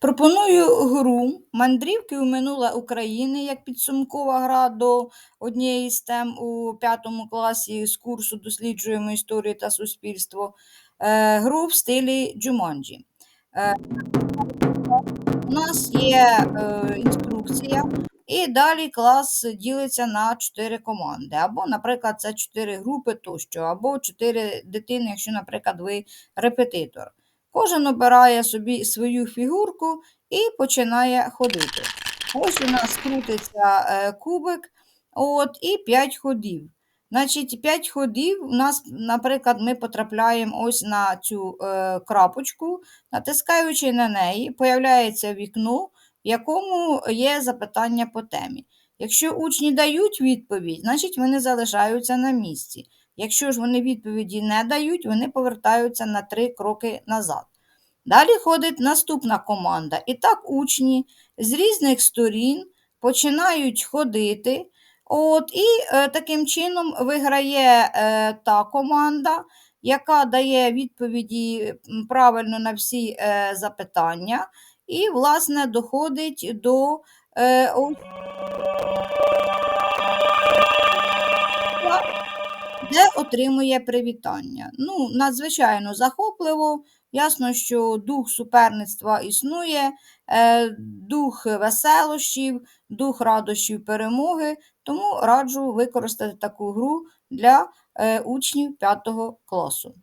Пропоную гру мандрівки у минуле України як підсумкова гра до однієї з тем у п'ятому класі з курсу досліджуємо історію та суспільство. Е, гру в стилі Джуманджі. Е, у нас є е, інструкція, і далі клас ділиться на чотири команди. Або, наприклад, це чотири групи тощо, або чотири дитини, якщо, наприклад, ви репетитор. Кожен обирає собі свою фігурку і починає ходити. Ось у нас крутиться е, кубик от, і 5 ходів. Значить, 5 ходів у нас, наприклад, ми потрапляємо ось на цю е, крапочку, натискаючи на неї, появляється вікно, в якому є запитання по темі. Якщо учні дають відповідь, значить вони залишаються на місці. Якщо ж вони відповіді не дають, вони повертаються на три кроки назад. Далі ходить наступна команда. І так учні з різних сторін починають ходити. От, І е, таким чином виграє е, та команда, яка дає відповіді правильно на всі е, запитання, і, власне, доходить до е, де отримує привітання. Ну, Надзвичайно захопливо. Ясно, що дух суперництва існує, е, дух веселощів, дух радощів перемоги, тому раджу використати таку гру для е, учнів 5 класу.